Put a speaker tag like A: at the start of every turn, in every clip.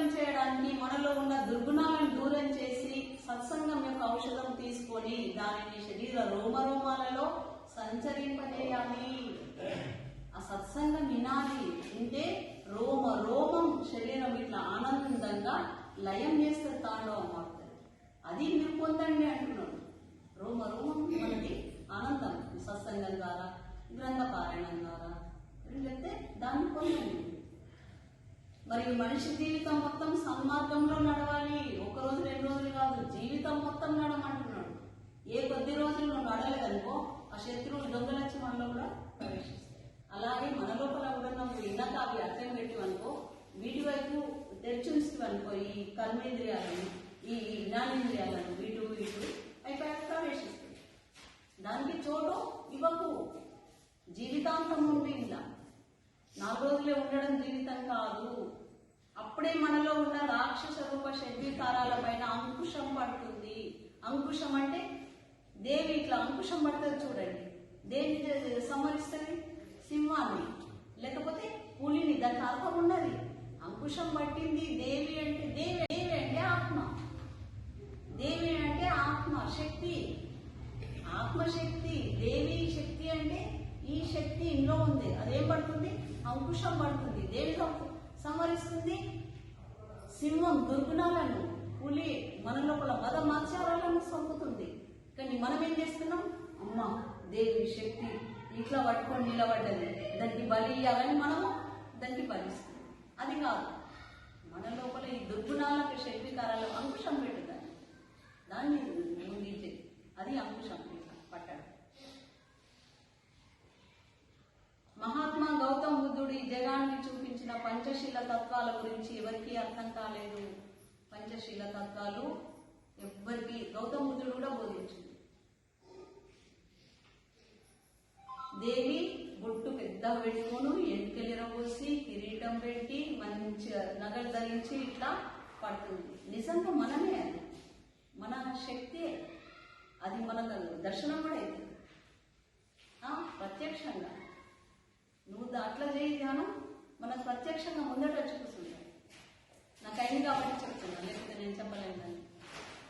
A: దూరం చేయడానికి మనలో ఉన్న దుర్గుణాలను దూరం చేసి సత్సంగం యొక్క ఔషధం తీసుకొని దానిని శరీర రోమరోమాలలో సంచరింపజేయాలి. ఆ సత్సంగం వినాలి అంటే రోమ రోమం శరీరం ఇట్లా ఆనందంగా లయం చేస్తే తాండవం మారుతుంది అది మీరు పొందండి అంటున్నాడు రోమ రోమం మనకి ఆనందం. సత్సంగం ద్వారా గ్రంథ పారాయణం ద్వారా లేకపోతే దాన్ని పొందండి. మరి మనిషి జీవితం మొత్తం సన్మార్గంలో నడవాలి. ఒక రోజు రెండు రోజులు కాదు జీవితం మొత్తం నడమంటున్నాడు ఏ కొద్ది రోజులు నువ్వు నడలేదనుకో ఆ శత్రువులు దొంగలచ్చి మనలో కూడా ప్రవేశిస్తాయి. అలాగే మన లోపల కూడా నువ్వు ఇందాక అవి అర్థం పెట్టివనుకో వీటి వైపు తెరిచుంచువనుకో ఈ కర్మేంద్రియాలను ఈ జ్ఞానేంద్రియాలను వీటు వీటు అయిపోయాక ప్రవేశిస్తాయి. దానికి చోటు ఇవ్వకు. జీవితాంతం ఉంటే ఇలా నాలుగు రోజులే ఉండడం జీవితం కాదు. అప్పుడే మనలో ఉన్న రాక్షస రూప షడ్వికారాల పైన అంకుశం పడుతుంది. అంకుశం అంటే దేవి ఇట్లా అంకుశం పడుతుంది చూడండి. దేన్ని సంహరిస్తుంది? సింహాన్ని. లేకపోతే పులిని దానికి అర్థం ఉన్నది. అంకుశం పట్టింది దేవి అంటే దేవి దేవి అంటే ఆత్మ. దేవి అంటే ఆత్మ శక్తి. ఆత్మశక్తి దేవి శక్తి అంటే ఈ శక్తి ఇంట్లో ఉంది. అదేం పడుతుంది? అంకుశం పడుతుంది. దేవి సం- సంహరిస్తుంది. సింహం దుర్గుణాలను పులి మన లోపల మద మాచారాలను సొంపుతుంది కానీ మనం ఏం చేస్తున్నాం? అమ్మ దేవి శక్తి ఇట్లా పట్టుకొని నిలబడ్డది. దానికి బలి ఇవ్వాలని మనము దానికి బలిస్తుంది అది కాదు. మన లోపల ఈ దుర్గుణాలకు శక్తికారాలు అంకుశం పెట్టుదాన్ని దాన్ని ముగించే అది అంకుశం. గౌతమ్ ఈ జగానికి చూపించిన పంచశీల తత్వాల గురించి ఎవరికీ అర్థం కాలేదు. పంచశీల తత్వాలు ఎవ్వరికి గౌతమ బుద్ధుడు కూడా బోధించింది దేవి బొట్టు పెద్ద పెట్టుకోను ఎంటికెళ్ళిర కిరీటం పెట్టి మంచిగా నగలు ధరించి ఇట్లా పడుతుంది. నిజంగా మనమే అది. మన శక్తి అది మనకు దర్శనం కూడా అవుతుంది ఆ, ప్రత్యక్షంగా. నువ్వు దా- అట్లా చేయి ధ్యానం మనకు ప్రత్యక్షంగా ముందట వచ్చి నాకు అయింది కాబట్టి చెప్తున్నా లేకపోతే నేను చెప్పలేను దాన్ని.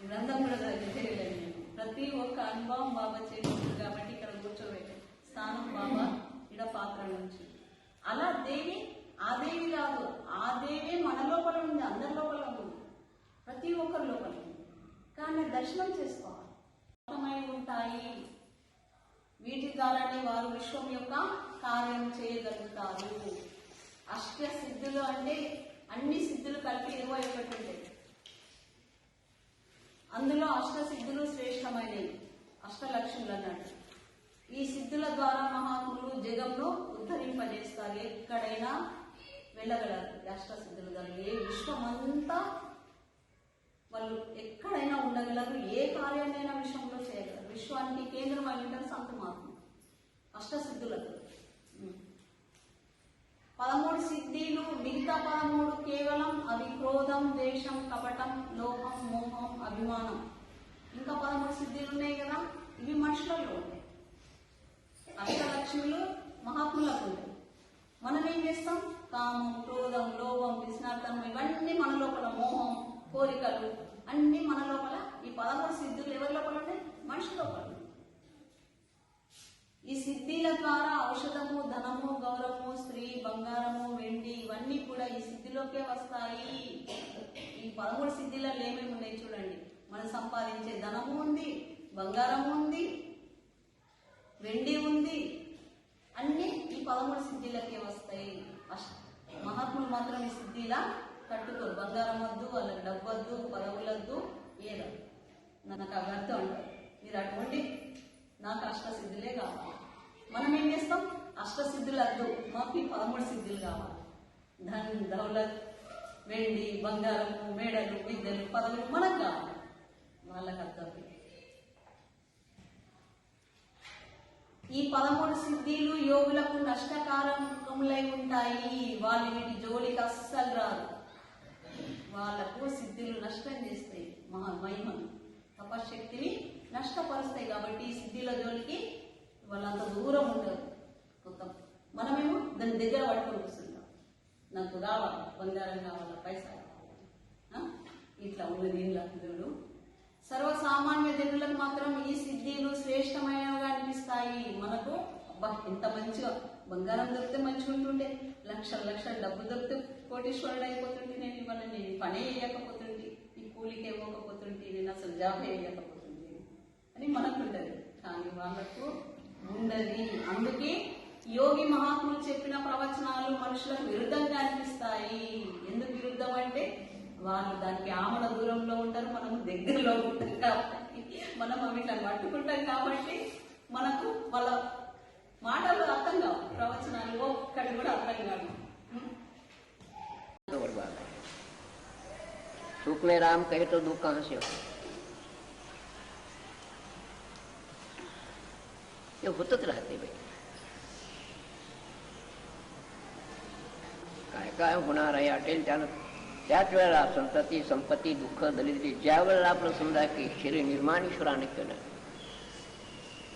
A: గ్రంథం కూడా చదివి చేయలేను నేను. ప్రతి ఒక్క అనుభవం బాబా చేస్తుంది కాబట్టి ఇక్కడ కూర్చోబెట్టి. స్థానం బాబా ఇడ పాత్ర నుంచి. అలా దేవి ఆ దేవి కాదు ఆ దేవి మన లోపల ఉంది అందరి లోపల ఉంది. ప్రతి ఒక్కరి లోపల ఉంది. కానీ దర్శనం చేసుకోవాలి. ఉంటాయి. వీటి ద్వారానే వారు విశ్వం యొక్క కార్యం చేయగలుగుతారు. అష్ట సిద్ధులు అంటే అన్ని సిద్ధులు కలిపి ఇరవై ఒకటి ఉంటాయి. అందులో అష్ట సిద్ధులు శ్రేష్టమైనవి. అష్టలక్ష్ములు అన్నాడు. ఈ సిద్ధుల ద్వారా మహాత్ములు జగంను ఉద్ధరింపజేస్తారు. ఎక్కడైనా వెళ్ళగలరు. అష్ట సిద్ధులు ద్వారా ఏ విశ్వమంతా వాళ్ళు ఎక్కడైనా ఉండగలరు. ఏ కార్యాన్నైనా విషయంలో చేయగలరు. విశ్వానికి కేంద్రం అయి ఉంటారు సంతమాత్మ అష్టసిద్ధులకు పదమూడు సిద్ధిలు మిగతా పదమూడు కేవలం అవి క్రోధం ద్వేషం కపటం లోహం మోహం అభిమానం. ఇంకా పదమూడు సిద్ధిలు ఉన్నాయి కదా ఇవి మనుషులలో ఉంటాయి అష్టలక్ష్మిలు మహాత్ములకు ఉంటాయి మనం ఏం చేస్తాం? కామం క్రోధం లోభం విస్నార్థం ఇవన్నీ మన లోపల మోహం కోరికలు అన్ని మన లోపల. ఈ పదమూడు సిద్ధులు ఎవరి లోపల ఉన్నాయి? మనిషి లోపల ఈ సిద్ధిల ద్వారా ఔషధము ధనము గౌరవము స్త్రీ బంగారము వెండి ఇవన్నీ కూడా ఈ సిద్ధిలోకే వస్తాయి. ఈ పదమూడు సిద్ధిలలో ఏమేమి ఉన్నాయి చూడండి. మనం సంపాదించే ధనము ఉంది బంగారం ఉంది వెండి ఉంది. అన్ని ఈ పదమూడు సిద్ధిలకే వస్తాయి. మహాత్ములు మాత్రం ఈ సిద్ధిలా కట్టుకోరు. బంగారం వద్దు వాళ్ళకి డబ్బు వద్దు పదవులద్దు ఏదో. నాకు అవి అర్థం మీరు అటువంటి నాకు అష్ట సిద్ధులే కావాలి. మనం ఏం చేస్తాం? అష్ట సిద్ధులు వద్దు మాకు ఈ పదమూడు సిద్ధులు కావాలి. ధన్ దౌలత్ వెండి బంగారము మేడలు విద్యలు పదవులు మనకు కావాలి. వాళ్ళకి అర్థం ఈ పదమూడు సిద్ధిలు యోగులకు నష్టకారకములై ఉంటాయి. వాళ్ళు వీటి జోలికి అస్సలు రాదు వాళ్ళకు సిద్ధిలు నష్టం చేస్తాయి. మహా మహిమను తపశక్తిని నష్టపరుస్తాయి కాబట్టి ఈ సిద్ధిల జోలికి వాళ్ళంత దూరం ఉండదు. మొత్తం మనమేమో దాని దగ్గర పట్టుకొని కూర్చుంటాం. నాకు కావాలి బంగారం కావాలా పైసా ఇట్లా ఉన్నది దీనిలో చూడు సర్వసామాన్య జనులకు మాత్రం ఈ సిద్ధిలు శ్రేష్టమైనవిగా అనిపిస్తాయి. మనకు అబ్బా ఎంత మంచిగా బంగారం దొరికితే మంచిగా ఉంటుండే. లక్షల లక్షల డబ్బు దొరికితే కోటీశ్వరుడు అయిపోతుంటే నేను ఇవాళ నేను పనే వేయకపోతుంటే ఈ కూలికి ఇవ్వకపోతుంటే నేను అసలు జాబ్ వేయకపోతుంటే అని మనకు ఉండదు కానీ వాళ్ళకు ఉండదు. అందుకే యోగి మహాత్ములు చెప్పిన ప్రవచనాలు మనుషులకు విరుద్ధంగా అనిపిస్తాయి. ఎందుకు విరుద్ధం అంటే వాళ్ళు దానికి ఆమల దూరంలో ఉంటారు మనం దగ్గరలో ఉంటాం కాబట్టి. మనం వీటిని పట్టుకుంటాం కాబట్టి మనకు వాళ్ళ మాటలు అర్థం కావు ప్రవచనాలు ఒక్కటి కూడా అర్థం కాదు
B: સુખ ને રામ કહે તો દુઃખ होतच राहते बाई. काय काय होणार आहे अटेल त्यानं? त्याच वेळेला संतती संपत्ती दुःख दलिद्री ज्या वेळेला आपलं समजा की शरीर निर्माण ईश्वराने केलं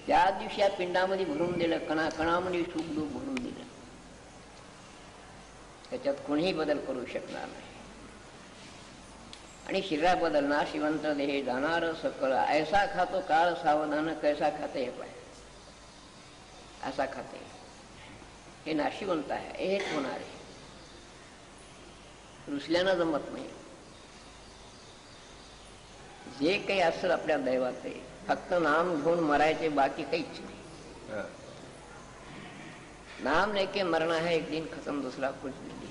B: त्या दिवशी या पिंडामध्ये भरून दिलं कणा कणामध्ये सुख दुःख भरून दिलं त्याच्यात कोणीही बदल करू शकणार नाही. आणि शरीरा बदलणार शिवंत देह जाणार सकळ ऐसा खातो काळ सावधान कैसा खाते हे पाहिजे असा खाते हे। नाशिवंत आहे हेच होणार आहे रुसल्यानं जमत नाही जे काही असेल आपल्या दैवात आहे फक्त नाम घेऊन मरायचे बाकी काहीच नाही. नाम लेके मरना है एक दिन खत्म दूसरा कुछ नहीं.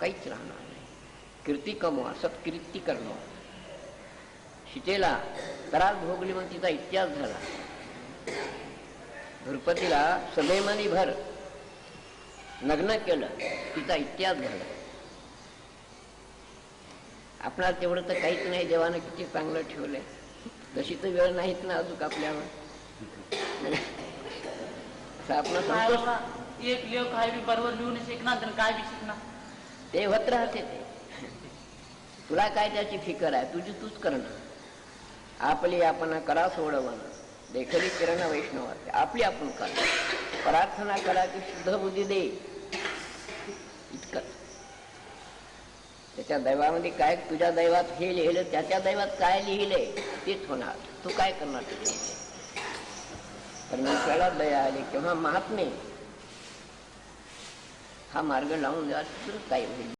B: काहीच राहणार नाही. कीर्ती कमवा सत्कीर्ती करणं. शितेला त्रास भोगली मग तिचा इतिहास झाला. धुरपतीला सभेमध्ये भर लग्न केलं तिचा इतिहास झाला आपणाला तेवढं तर काहीच नाही देवानं किती चांगलं ठेवलंय. तशी तर वेळ नाहीत ना अजून आपल्यावर. असं आपलं
C: काय
B: संतोष
C: बाबा, एक लेख काय बी बरोबर लिहून शिकणार तर काय बी शिकणार?
B: ते होत राहते ते. तुला काय त्याची फिकर आहे? तुझी तूच करणं आपली आपण करा सोडवणं. देखली किरण वैष्णव आपली आपण करा प्रार्थना करा की शुद्ध बुद्धी दे. इतकं त्याच्या दैवामध्ये काय तुझ्या दैवात हे लिहिलं त्याच्या दैवात काय लिहिलंय तेच होणार. तू काय करणार त्याच्यामध्ये? परमेश्वराला दया आली किंवा महात्मे हा मार्ग लावून द्या तर काय होईल.